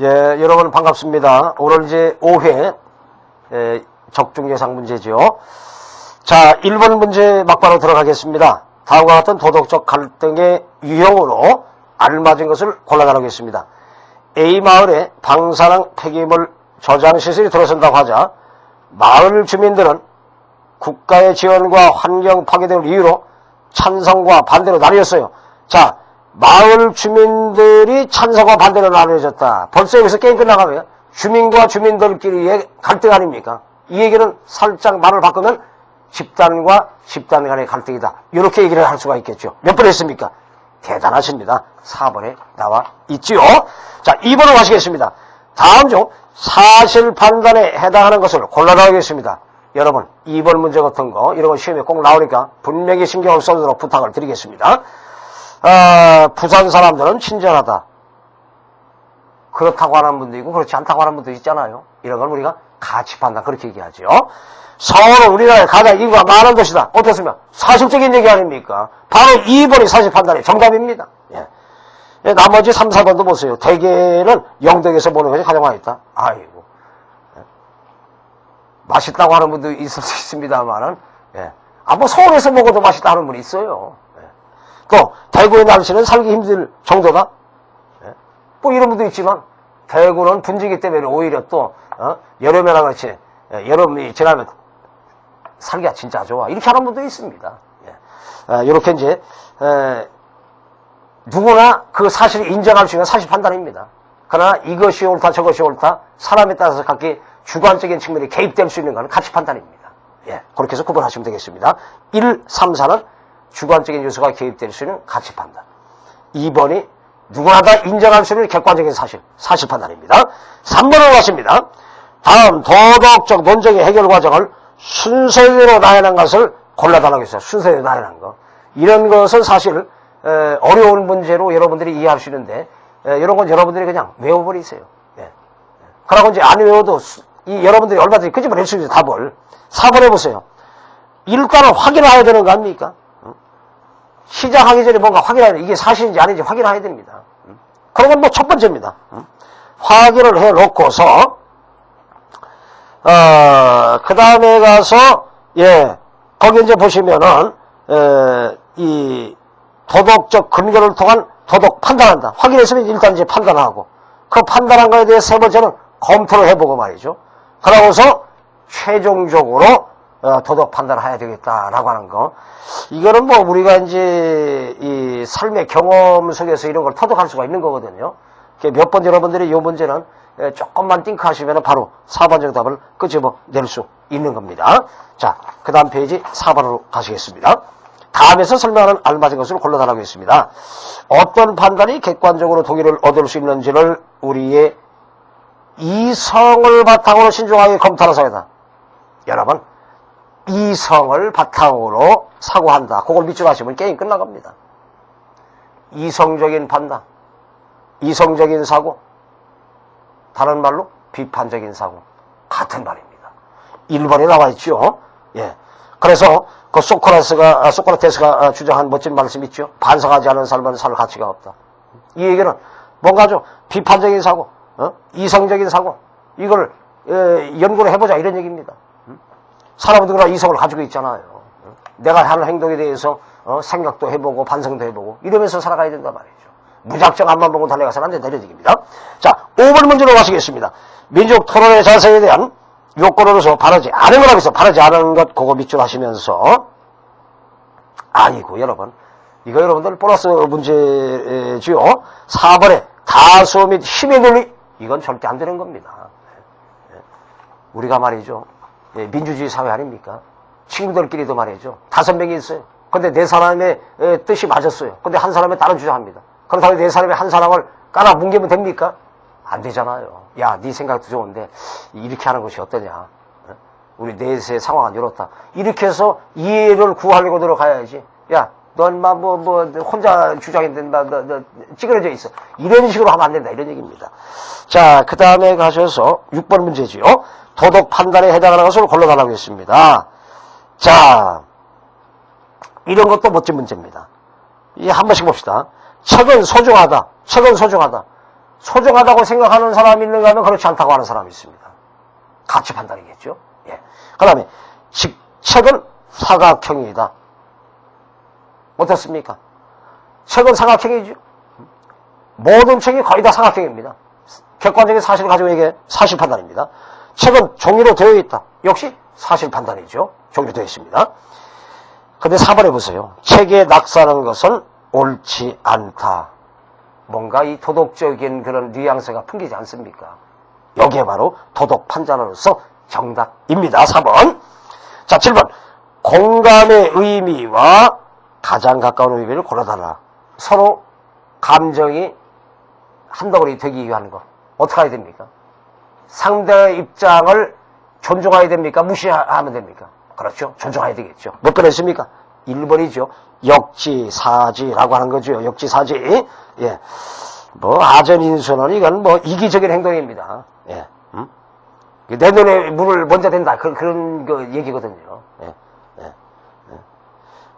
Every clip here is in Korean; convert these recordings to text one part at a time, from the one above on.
예, 여러분 반갑습니다. 오늘 이제 5회 에, 적중 예상 문제죠. 자, 1번 문제 막바로 들어가겠습니다. 다음과 같은 도덕적 갈등의 유형으로 알맞은 것을 골라나가겠습니다. A 마을에 방사능 폐기물 저장 시설이 들어선다고 하자 마을 주민들은 국가의 지원과 환경 파괴 등을 이유로 찬성과 반대로 나뉘었어요. 자, 마을 주민들이 찬성과 반대로 나뉘어졌다. 벌써 여기서 게임 끝나가면 주민과 주민들끼리의 갈등 아닙니까? 이 얘기는 살짝 말을 바꾸면 집단과 집단 간의 갈등이다. 이렇게 얘기를 할 수가 있겠죠. 몇 번 했습니까? 대단하십니다. 4번에 나와 있지요. 자, 2번으로 가시겠습니다. 다음 중 사실 판단에 해당하는 것을 골라나가겠습니다. 여러분, 2번 문제 같은 거, 이런 거 시험에 꼭 나오니까 분명히 신경을 써주도록 부탁을 드리겠습니다. 아, 부산 사람들은 친절하다. 그렇다고 하는 분도 있고 그렇지 않다고 하는 분도 있잖아요. 이런 걸 우리가 가치 판단 그렇게 얘기하죠. 서울은 우리나라의 가장 인구가 많은 도시다. 어떻습니까? 사실적인 얘기 아닙니까? 바로 2번이 사실 판단의 정답입니다. 예. 예, 나머지 3, 4번도 보세요. 대개는 영덕에서 보는 것이 가장 많이 있다. 아이고. 예. 맛있다고 하는 분도 있을 수 있습니다만은, 예. 아, 뭐 서울에서 먹어도 맛있다 하는 분이 있어요. 예. 또, 대구의 날씨는 살기 힘들 정도다? 예. 뭐 이런 분도 있지만, 대구는 분지기 때문에 오히려 또, 어? 여름에나 그렇지, 예, 여름이 지나면 살기가 진짜 좋아. 이렇게 하는 분도 있습니다. 예. 아, 이렇게 이제, 에, 누구나 그 사실을 인정할 수 있는 사실 판단입니다. 그러나 이것이 옳다 저것이 옳다 사람에 따라서 각기 주관적인 측면이 개입될 수 있는 것은 가치 판단입니다. 예, 그렇게 해서 구분하시면 되겠습니다. 1, 3, 4는 주관적인 요소가 개입될 수 있는 가치 판단. 2번이 누구나 다 인정할 수 있는 객관적인 사실, 사실 판단입니다. 3번으로 가십니다. 다음 도덕적 논쟁의 해결 과정을 순서대로 나열한 것을 골라달라고 했어요. 순서대로 나열한 거. 이런 것은 사실 에, 어려운 문제로 여러분들이 이해할 수 있는데 에, 이런 건 여러분들이 그냥 외워버리세요. 예. 그러고 이제 안 외워도 수- 이 여러분들이 얼마든지 끄집어낼 수 있는 답을 4번 해보세요. 일단은 확인해야 되는 거 아닙니까? 응? 시작하기 전에 뭔가 확인해야 돼. 이게 사실인지 아닌지 확인해야 됩니다. 응? 그런 건 뭐 첫 번째입니다. 응? 확인을 해놓고서 어, 그 다음에 가서, 예, 거기 이제 보시면은, 에, 이, 도덕적 근거를 통한 도덕 판단한다. 확인했으면 일단 이제 판단하고, 그 판단한 거에 대해 세 번째는 검토를 해보고 말이죠. 그러고서 최종적으로 어, 도덕 판단을 해야 되겠다라고 하는 거. 이거는 뭐 우리가 이제 이 삶의 경험 속에서 이런 걸 터득할 수가 있는 거거든요. 몇 번 여러분들이 이 문제는 에, 조금만 띵크하시면 바로 4번 정답을 끄집어낼 수 있는 겁니다. 자, 그 다음 페이지 4번으로 가시겠습니다. 다음에서 설명하는 알맞은 것을 골라달라고 했습니다. 어떤 판단이 객관적으로 동의를 얻을 수 있는지를 우리의 이성을 바탕으로 신중하게 검토하는 사회다. 여러분, 이성을 바탕으로 사고한다. 그걸 밑줄 하시면 게임 끝나갑니다. 이성적인 판단, 이성적인 사고, 다른 말로 비판적인 사고, 같은 말입니다. 1번에 나와 있죠. 예. 그래서 그 소크라테스가, 아, 소크라테스가 아, 주장한 멋진 말씀 있죠. 반성하지 않은 삶은 살 가치가 없다. 이 얘기는 뭔가 좀 비판적인 사고, 어? 이성적인 사고, 이걸 에, 연구를 해보자 이런 얘기입니다. 음? 사람은 누구나 이성을 가지고 있잖아요. 어? 내가 하는 행동에 대해서 어, 생각도 해보고 반성도 해보고 이러면서 살아가야 된단 말이죠. 무작정 앞만 보고 달려가서는 안 된다 이런 얘기입니다. 자, 5번 문제로 가시겠습니다. 민족 토론의 자세에 대한 요건으로서 바르지 않은 거라고 해서 바르지 않은 것 그거 밑줄 하시면서 아니고 여러분 이거 여러분들 보너스 문제지요. 4번에 다수 및 힘의 논리 이건 절대 안 되는 겁니다. 예. 우리가 말이죠. 예, 민주주의 사회 아닙니까? 친구들끼리도 말이죠. 다섯 명이 있어요. 근데 네 사람의 에, 뜻이 맞았어요. 근데 한 사람이 다른 주장합니다. 그렇다고 네 사람이 한 사람을 깔아 뭉개면 됩니까? 안 되잖아요. 야, 네 생각도 좋은데 이렇게 하는 것이 어떠냐? 어? 우리 넷의 상황은 이렇다. 이렇게 해서 이해를 구하려고 들어가야지. 야, 넌막 뭐, 뭐, 혼자 주장인데, 막, 너, 너, 찌그러져 있어. 이런 식으로 하면 안 된다. 이런 얘기입니다. 자, 그 다음에 가셔서 6번 문제지요. 도덕 판단에 해당하는 것을 골라달라고 했습니다. 자, 이런 것도 멋진 문제입니다. 이 한 번씩 봅시다. 책은 소중하다. 책은 소중하다. 소중하다고 생각하는 사람이 있는가 하면 그렇지 않다고 하는 사람이 있습니다. 가치 판단이겠죠. 예. 그 다음에 책은 사각형이다. 어떻습니까? 책은 사각형이죠. 모든 책이 거의 다 사각형입니다. 객관적인 사실을 가지고 얘기해 사실 판단입니다. 책은 종이로 되어 있다. 역시 사실 판단이죠. 종이로 되어 있습니다. 근데 4번에 보세요. 책에 낙서하는 것은 옳지 않다. 뭔가 이 도덕적인 그런 뉘앙스가 풍기지 않습니까? 여기에 바로 도덕 판단으로서 정답입니다. 4번. 자, 7번. 공감의 의미와 가장 가까운 의미를 골라달라. 서로 감정이 한 덩어리 되기 위한 거. 어떻게 해야 됩니까? 상대의 입장을 존중해야 됩니까? 무시하면 됩니까? 그렇죠. 존중해야 되겠죠. 몇 번 했습니까? 1번이죠. 역지사지라고 하는 거죠. 역지사지. 예. 뭐, 아전인수는 이건 뭐, 이기적인 행동입니다. 예. 음? 내 눈에 물을 먼저 댄다. 그, 그런 그 얘기거든요. 예. 예. 예.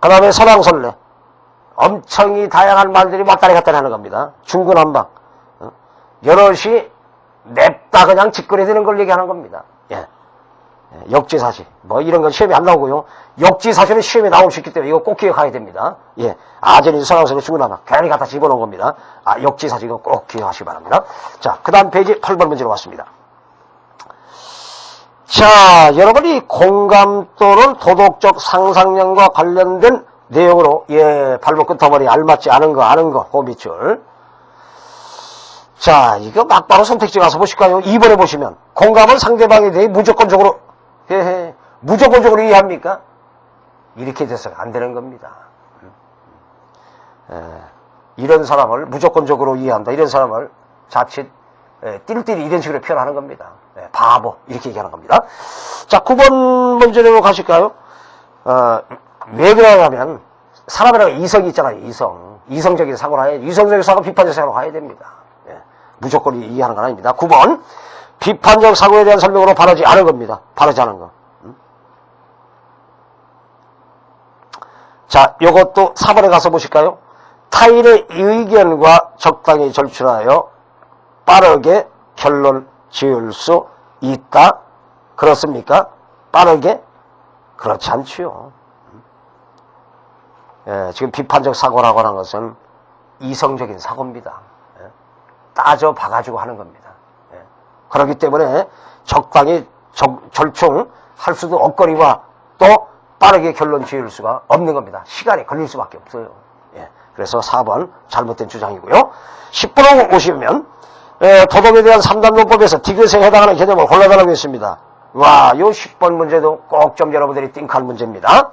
그 다음에 설왕설래. 엄청이 다양한 말들이 왔다리 갔다리 하는 겁니다. 중구난방. 어? 여럿이 냅다 그냥 짓거리되는 걸 얘기하는 겁니다. 예. 예, 역지사지. 뭐 이런 건 시험에 안 나오고요. 역지사지는 시험에 나올 수 있기 때문에 이거 꼭 기억해야 됩니다. 예. 아전인 설왕설래 중구난방. 괜히 갖다 집어넣은 겁니다. 아, 역지사지 이거 꼭 기억하시기 바랍니다. 자, 그 다음 페이지 8번 문제로 왔습니다. 자, 여러분이 공감 또는 도덕적 상상력과 관련된 내용으로 예 발목 끝머리 알맞지 않은 거 아는 거그 밑줄 자 이거 막바로 선택지 가서 보실까요? 2번에 보시면 공감은 상대방에 대해 무조건적으로 헤헤 무조건적으로 이해합니까? 이렇게 돼서는 안 되는 겁니다. 에, 이런 사람을 무조건적으로 이해한다. 이런 사람을 자칫 에, 띨띨이 이런 식으로 표현하는 겁니다. 에, 바보. 이렇게 얘기하는 겁니다. 자 9번 문제로 가실까요? 어, 왜 그러냐면 사람이라고 이성이 있잖아요. 이성. 이성적인 사고를 해야 이성적인 사고 비판적 사고로 가야 됩니다. 예. 무조건 이해하는 건 아닙니다. 9번 비판적 사고에 대한 설명으로 바르지 않은 겁니다. 바르지 않은 거. 음? 자, 요것도 4번에 가서 보실까요? 타인의 의견과 적당히 절출하여 빠르게 결론 지을 수 있다. 그렇습니까? 빠르게? 그렇지 않지요. 예, 지금 비판적 사고라고 하는 것은 이성적인 사고입니다. 예, 따져 봐가지고 하는 겁니다. 예, 그렇기 때문에 적당히 적, 절충할 수도 없거리와 또 빠르게 결론 지을 수가 없는 겁니다. 시간이 걸릴 수밖에 없어요. 예, 그래서 4번 잘못된 주장이고요. 10번으로 오시면 예, 도덕에 대한 3단 논법에서 디귿에 해당하는 개념을 골라달라고 했습니다. 와, 요 10번 문제도 꼭 좀 여러분들이 띵할 문제입니다.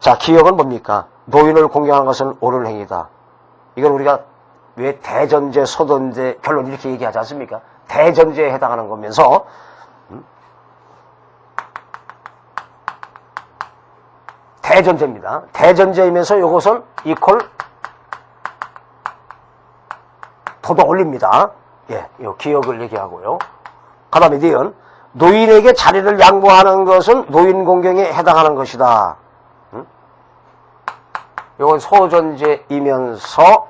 자, 기억은 뭡니까? 노인을 공경하는 것은 옳은 행위다. 이건 우리가 왜 대전제, 소전제, 결론 이렇게 얘기하지 않습니까? 대전제에 해당하는 거면서, 음? 대전제입니다. 대전제이면서 이것은 이퀄 도덕 올립니다. 예, 이 기억을 얘기하고요. 그 다음에 니은 노인에게 자리를 양보하는 것은 노인 공경에 해당하는 것이다. 이건 소전제이면서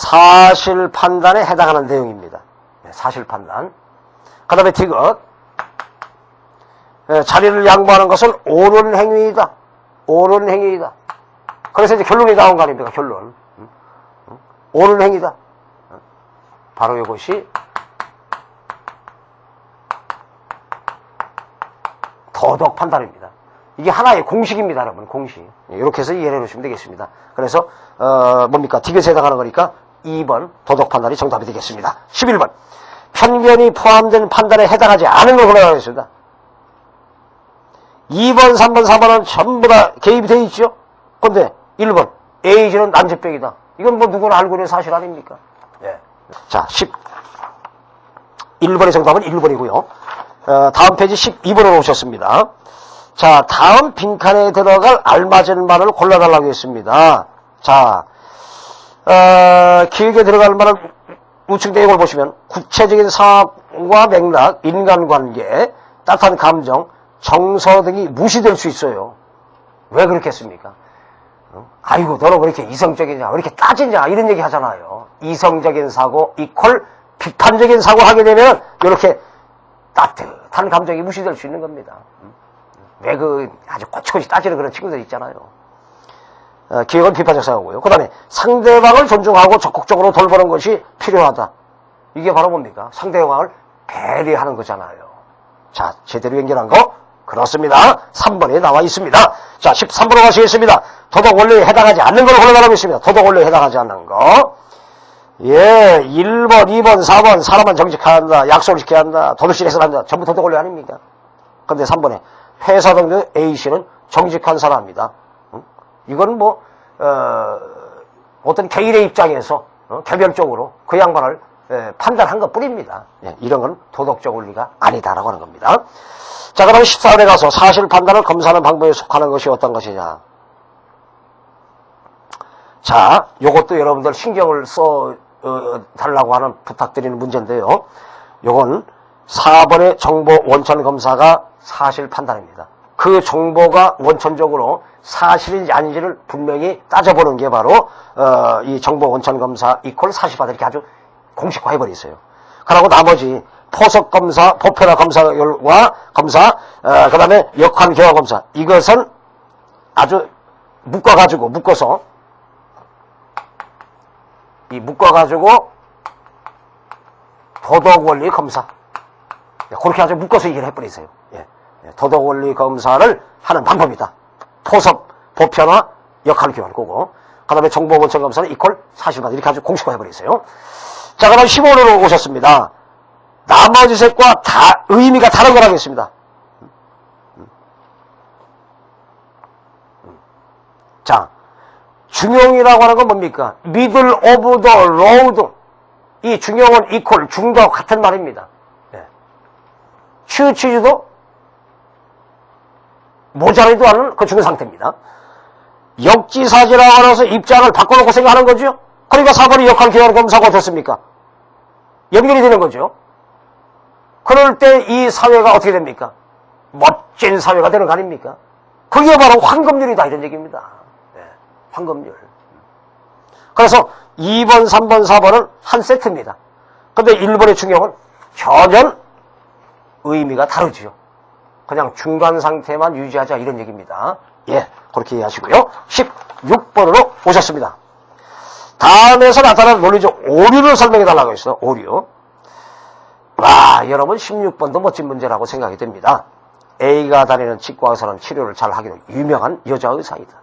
사실 판단에 해당하는 내용입니다. 네, 사실 판단. 그 다음에 디귿. 네, 자리를 양보하는 것은 옳은 행위이다. 옳은 행위이다. 그래서 이제 결론이 나온 거 아닙니까? 결론. 옳은 행위다. 바로 이것이 도덕 판단입니다. 이게 하나의 공식입니다, 여러분. 공식. 이렇게 해서 이해해 놓으시면 되겠습니다. 그래서 어, 뭡니까? 디귿에 해당하는 거니까 2번 도덕 판단이 정답이 되겠습니다. 11번 편견이 포함된 판단에 해당하지 않은 걸 골라가겠습니다. 2번, 3번, 4번은 전부 다 개입이 되어 있죠? 근데 1번 에이즈는 난제병이다. 이건 뭐 누구나 알고 있는 사실 아닙니까? 예. 자, 10. 1번의 정답은 1번이고요. 어, 다음 페이지 12번으로 오셨습니다. 자, 다음 빈칸에 들어갈 알맞은 말을 골라달라고 했습니다. 자, 어, 기획에 들어갈 말은 우측 내용을 보시면 구체적인 상황과 맥락, 인간관계, 따뜻한 감정, 정서 등이 무시될 수 있어요. 왜 그렇겠습니까? 어? 아이고, 너는 왜 이렇게 이성적이냐, 왜 이렇게 따지냐, 이런 얘기 하잖아요. 이성적인 사고 이퀄 비판적인 사고 하게 되면, 이렇게 따뜻한 감정이 무시될 수 있는 겁니다. 왜 그 아주 꼬치꼬치 따지는 그런 친구들 있잖아요. 어, 기억은 비판적 사고고요. 그 다음에 상대방을 존중하고 적극적으로 돌보는 것이 필요하다. 이게 바로 뭡니까? 상대방을 배려하는 거잖아요. 자, 제대로 연결한 거 그렇습니다. 3번에 나와 있습니다. 자, 13번으로 가시겠습니다. 도덕 원리에 해당하지 않는 걸 골라가고 있습니다. 도덕 원리에 해당하지 않는 거. 예, 1번, 2번, 4번, 사람만 정직해야 한다, 약속을 지켜야 한다, 도덕실에서 한다. 전부 도덕 원리 아닙니까? 근데 3번에 회사 동료 A씨는 정직한 사람입니다. 응? 이건 뭐, 어, 어떤 개인의 입장에서 어, 개별적으로 그 양반을 예, 판단한 것 뿐입니다. 예, 이런 건 도덕적 원리가 아니다라고 하는 겁니다. 자, 그럼 14번에 가서 사실 판단을 검사하는 방법에 속하는 것이 어떤 것이냐. 자, 요것도 여러분들 신경을 써 어, 달라고 하는 부탁드리는 문제인데요. 요건 4번의 정보 원천 검사가 사실 판단입니다. 그 정보가 원천적으로 사실인지 아닌지를 분명히 따져보는 게 바로 어, 이 정보 원천 검사 이퀄 사실받아 이렇게 아주 공식화해 버리세요. 그리고 나머지 포석 검사, 보편화 검사 결과 검사, 어, 그다음에 역한 교화 검사 이것은 아주 묶어 가지고 묶어서 이 묶어 가지고 도덕 원리 검사 예, 그렇게 아주 묶어서 얘기를 해버리세요. 예. 예, 도덕 원리 검사를 하는 방법이다. 포섭, 보편화, 역할 교환 거고 그 다음에 정보 원천 검사는 이퀄 사실만 이렇게 아주 공식화 해버리세요. 자, 그럼 15호로 오셨습니다. 나머지 색과 다 의미가 다른 걸 하겠습니다. 자, 중용이라고 하는 건 뭡니까? middle of the road. 이 중용은 이퀄, 중도 같은 말입니다. 네. 치우치지도 모자라지도 않은 그 중요 상태입니다. 역지사지라고 하면서 입장을 바꿔놓고 생각하는 거죠. 그러니까 4번이 역할 기원 검사가 어떻습니까? 연결이 되는 거죠. 그럴 때 이 사회가 어떻게 됩니까? 멋진 사회가 되는 거 아닙니까? 그게 바로 황금률이다 이런 얘기입니다. 네, 황금률. 그래서 2번, 3번, 4번은 한 세트입니다. 근데 1번의 중형은 전혀 의미가 다르지요. 그냥 중간 상태만 유지하자 이런 얘기입니다. 예, 그렇게 이해하시고요. 16번으로 오셨습니다. 다음에서 나타나는 논리적 오류를 설명해 달라고 했어요. 오류. 와, 여러분 16번도 멋진 문제라고 생각이 됩니다. A가 다니는 치과 의사는 치료를 잘 하기로 유명한 여자 의사이다.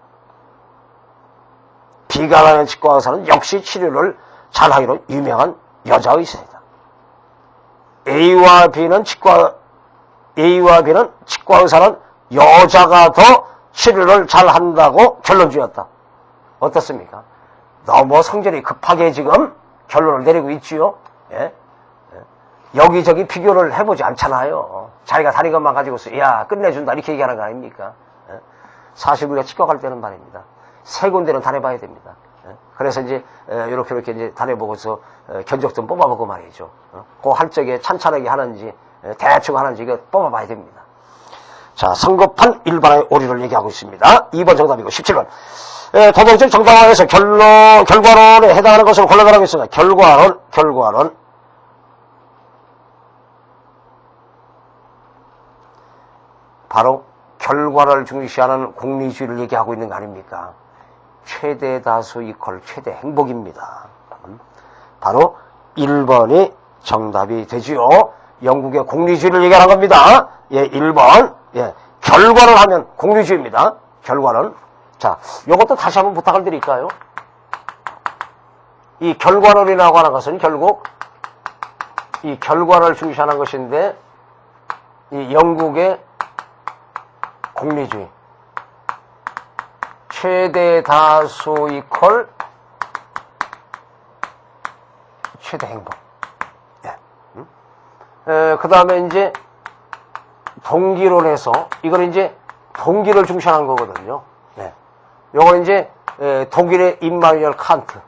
B가 다니는 치과 의사는 역시 치료를 잘 하기로 유명한 여자 의사이다. A와 B는 치과 A와 B는 치과 의사는 여자가 더 치료를 잘 한다고 결론 지었다. 어떻습니까? 너무 성질이 급하게 지금 결론을 내리고 있지요. 예? 예. 여기저기 비교를 해보지 않잖아요. 자기가 다닌 것만 가지고서 야 끝내준다 이렇게 얘기하는 거 아닙니까? 예? 사실 우리가 치과 갈 때는 말입니다. 세 군데는 다녀봐야 됩니다. 예? 그래서 이제 이렇게 이렇게 이제 다녀보고서 어, 견적 좀 뽑아보고 말이죠. 어? 그할 적에 찬찬하게 하는지 예, 대충 하는지 이거 뽑아봐야 됩니다. 자, 성급한 일반의 오류를 얘기하고 있습니다. 2번 정답이고 17번. 예, 도덕적 정당화에서 결론, 결과론에 해당하는 것을 골라가라고 했습니다. 결과론, 결과론. 바로 결과를 중시하는 공리주의를 얘기하고 있는 거 아닙니까? 최대 다수 이퀄 최대 행복입니다. 음, 바로 1번이 정답이 되지요. 영국의 공리주의를 얘기하는 겁니다. 예, 1번. 예, 결과를 하면 공리주의입니다. 결과는. 자, 이것도 다시 한번 부탁을 드릴까요? 이 결과론이라고 하는 것은 결국 이 결과를 중시하는 것인데 이 영국의 공리주의 최대 다수 이퀄 최대 행복 그 다음에 이제 동기론에서 이거는 이제 동기를 중시하는 거거든요. 네. 요거는 이제 에, 독일의 임마누엘 칸트.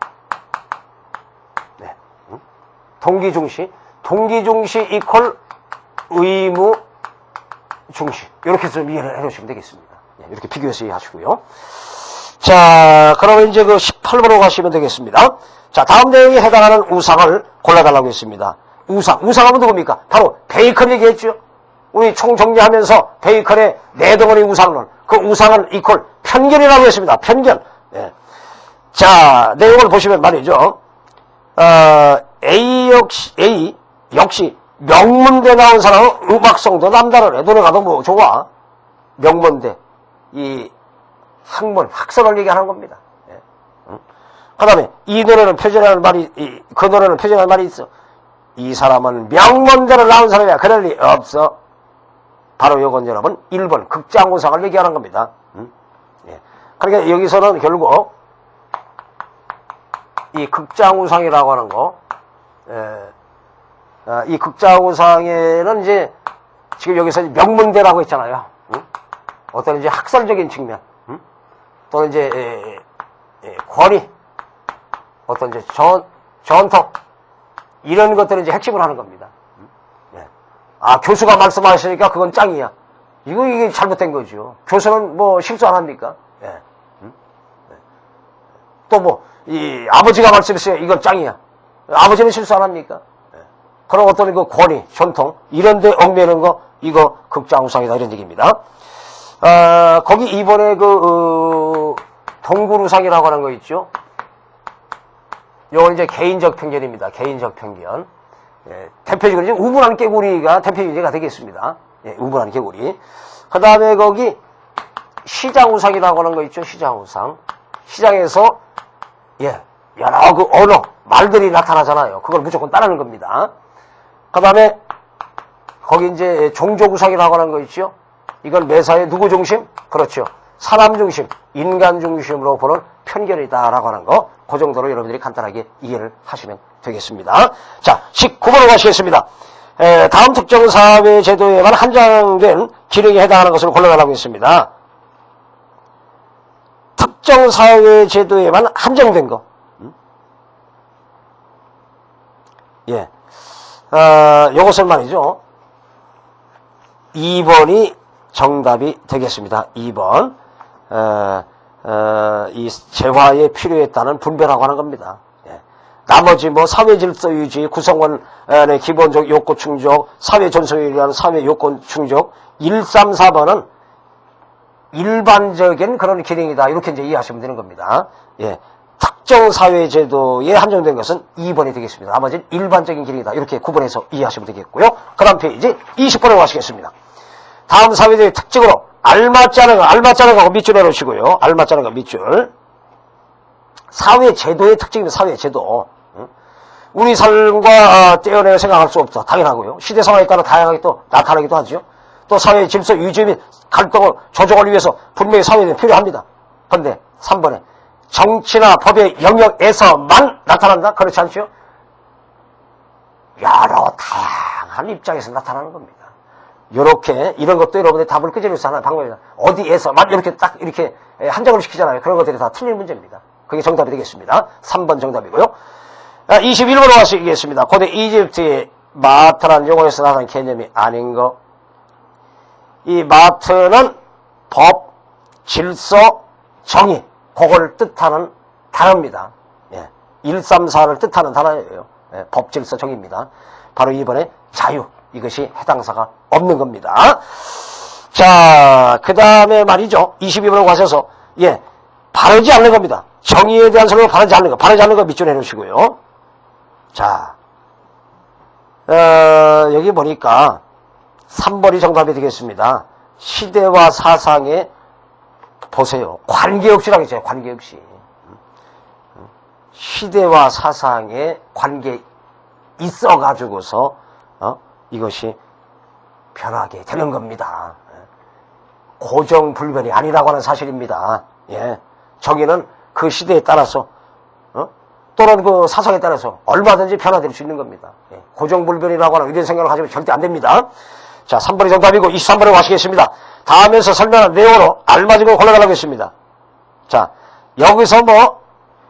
네. 음? 동기 중시, 동기 중시 이퀄 의무 중시. 이렇게 좀 이해를 해 놓으시면 되겠습니다. 네, 이렇게 비교해서 이해하시고요. 자, 그러면 이제 그 18번으로 가시면 되겠습니다. 자, 다음 내용에 해당하는 우상을 골라달라고 했습니다. 우상. 우상하면 누굽니까? 바로 베이컨 얘기했죠. 우리 총 정리하면서 베이컨의 네 덩어리 우상론. 그 우상은 이퀄 편견이라고 했습니다. 편견. 예. 자, 내용을 보시면 말이죠. 어, A 역시, A 역시 명문대 나온 사람은 음악성도 남다르네. 노래 가도 뭐 좋아. 명문대. 이 학문, 학설을 얘기하는 겁니다. 예. 그 다음에 이 노래는 표절하는 말이, 이, 그 노래는 표절하는 말이 있어. 이 사람은 명문대를 나온 사람이야. 그럴 리 없어. 바로 요건 여러분 1번 극장우상을 얘기하는 겁니다. 음? 예. 그러니까 여기서는 결국 이 극장우상이라고 하는 거, 예. 아, 이 극장우상에는 이제 지금 여기서 명문대라고 했잖아요. 음? 어떤 이제 학설적인 측면, 음? 또는 이제 에, 에, 권위, 어떤 이제 전, 전통 이런 것들을 이제 핵심을 하는 겁니다. 예. 아 교수가 말씀하시니까 그건 짱이야. 이거 이게 잘못된 거죠. 교수는 뭐 실수 안 합니까? 예. 또뭐 이 아버지가 말씀했어요. 이건 짱이야. 아버지는 실수 안 합니까? 예. 그런 어떤 그 권위, 전통 이런 데 얽매는 거 이거 극장우상이다 이런 얘기입니다. 아, 거기 이번에 그 어, 동구루상이라고 하는 거 있죠. 요건 이제 개인적 편견입니다. 개인적 편견. 예, 대표적으로 이제 우물안 깨구리가 대표적이가 되겠습니다. 예, 우물안 깨구리. 그 다음에 거기 시장우상이라고 하는 거 있죠. 시장우상. 시장에서 예, 여러 그 언어, 말들이 나타나잖아요. 그걸 무조건 따르는 겁니다. 그 다음에 거기 이제 종족우상이라고 하는 거 있죠. 이건 매사에 누구 중심? 그렇죠. 사람 중심, 인간 중심으로 보는 편견이다라고 하는 거, 그 정도로 여러분들이 간단하게 이해를 하시면 되겠습니다. 자, 19번으로 가시겠습니다. 에, 다음 특정 사회 제도에만 한정된 기능에 해당하는 것을 골라달라고 했습니다. 특정 사회 제도에만 한정된 거. 음? 예. 어, 요것은 말이죠. 2번이 정답이 되겠습니다. 2번. 어, 어, 이 재화의 필요에 따른 분배라고 하는 겁니다. 예. 나머지 뭐 사회 질서 유지, 구성원의 기본적 요건 충족, 사회 전성에 의한 사회 요건 충족, 1, 3, 4번은 일반적인 그런 기능이다. 이렇게 이제 이해하시면 되는 겁니다. 예. 특정 사회 제도에 한정된 것은 2번이 되겠습니다. 나머지는 일반적인 기능이다. 이렇게 구분해서 이해하시면 되겠고요. 그 다음 페이지 20번으로 가시겠습니다. 다음 사회제도의 특징으로 알맞지 않은 거 밑줄 내놓으시고요. 알맞지 않은 거 밑줄. 사회 제도의 특징입니다. 사회 제도. 응? 우리 삶과 어, 떼어내어 생각할 수 없다. 당연하고요. 시대 상황에 따라 다양하게 또 나타나기도 하죠. 또 사회 질서 유지 및 갈등을 조정을 위해서 분명히 사회는 필요합니다. 그런데 3번에 정치나 법의 영역에서만 나타난다? 그렇지 않죠? 여러 다양한 입장에서 나타나는 겁니다. 이렇게 이런 것도 여러분들이 답을 끄집을 수 하는 방법이다. 어디에서만 이렇게 딱 이렇게 한정을 시키잖아요. 그런 것들이 다 틀린 문제입니다. 그게 정답이 되겠습니다. 3번 정답이고요. 21번으로 가시겠습니다. 고대 이집트의 마트라는 용어에서 나타난 개념이 아닌 거. 이 마트는 법, 질서, 정의, 그걸 뜻하는 단어입니다. 예. 134를 뜻하는 단어예요. 예. 법, 질서, 정의입니다. 바로 이번에 자유, 이것이 해당사가 없는 겁니다. 자, 그 다음에 말이죠. 22번으로 가셔서, 예, 바르지 않는 겁니다. 정의에 대한 설명을 바르지 않는 거, 바르지 않는 거 밑줄 내놓으시고요. 자, 어, 여기 보니까 3번이 정답이 되겠습니다. 시대와 사상에 보세요. 관계없이라고 했어요. 관계없이. 시대와 사상에 관계 있어가지고서 어? 이것이 변하게 되는 겁니다. 고정불변이 아니라고 하는 사실입니다. 예. 정의는 그 시대에 따라서 어? 또는 그 사상에 따라서 얼마든지 변화될 수 있는 겁니다. 예. 고정불변이라고 하는 이런 생각을 가지면 절대 안 됩니다. 자, 3번이 정답이고 23번으로 가시겠습니다. 다음에서 설명한 내용으로 알맞은 걸 골라달라고 했습니다. 자, 여기서 뭐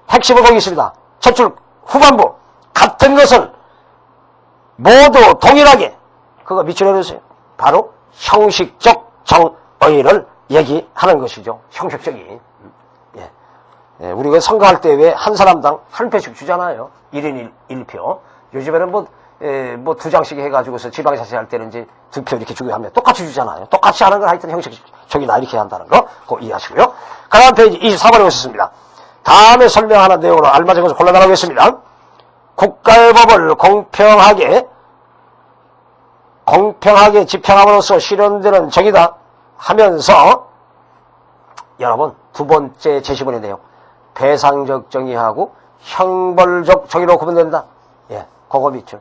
핵심을 거기 있습니다. 첫 줄 후반부 같은 것을 모두 동일하게 그거 밑줄해주세요. 바로 형식적 정의를 얘기하는 것이죠. 형식적인. 예. 예, 우리가 그 선거할 때 왜 한 사람당 한 표씩 주잖아요. 1인 1, 표 요즘에는 뭐, 예, 뭐 두 장씩 해가지고서 지방자치 할 때는 이제 두 표 이렇게 주고 하면 똑같이 주잖아요. 똑같이 하는 건 하여튼 형식적이나 이렇게 한다는 거, 그거 이해하시고요. 그 다음 페이지 24번에 오셨습니다. 다음에 설명하는 내용으로 알맞은 것을 골라나가겠습니다. 국가의 법을 공평하게 공평하게 집행함으로써 실현되는 정의다 하면서 여러분 두 번째 제시문의 내용 배상적 정의하고 형벌적 정의로 구분된다. 예, 그거 밑줄.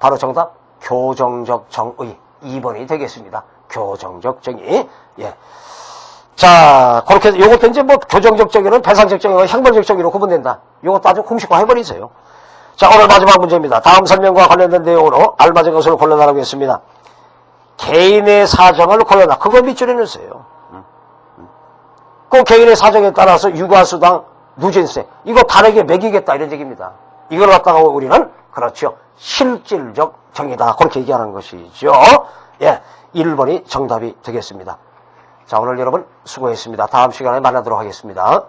바로 정답 교정적 정의 2번이 되겠습니다. 교정적 정의. 예. 자, 그렇게 해서 요것도 이제 뭐 교정적 정의는 배상적 정의와 형벌적 정의로 구분된다. 요것도 아주 공식화 해버리세요. 자, 오늘 마지막 문제입니다. 다음 설명과 관련된 내용으로 알맞은 것을 골라나가겠습니다. 개인의 사정을 고려나 그거 밑줄에 넣으세요. 그 개인의 사정에 따라서 육아수당, 누진세 이거 다르게 매기겠다 이런 얘기입니다. 이걸 갖다가 우리는 그렇죠. 실질적 정의다 그렇게 얘기하는 것이죠. 예, 1번이 정답이 되겠습니다. 자 오늘 여러분 수고했습니다. 다음 시간에 만나도록 하겠습니다.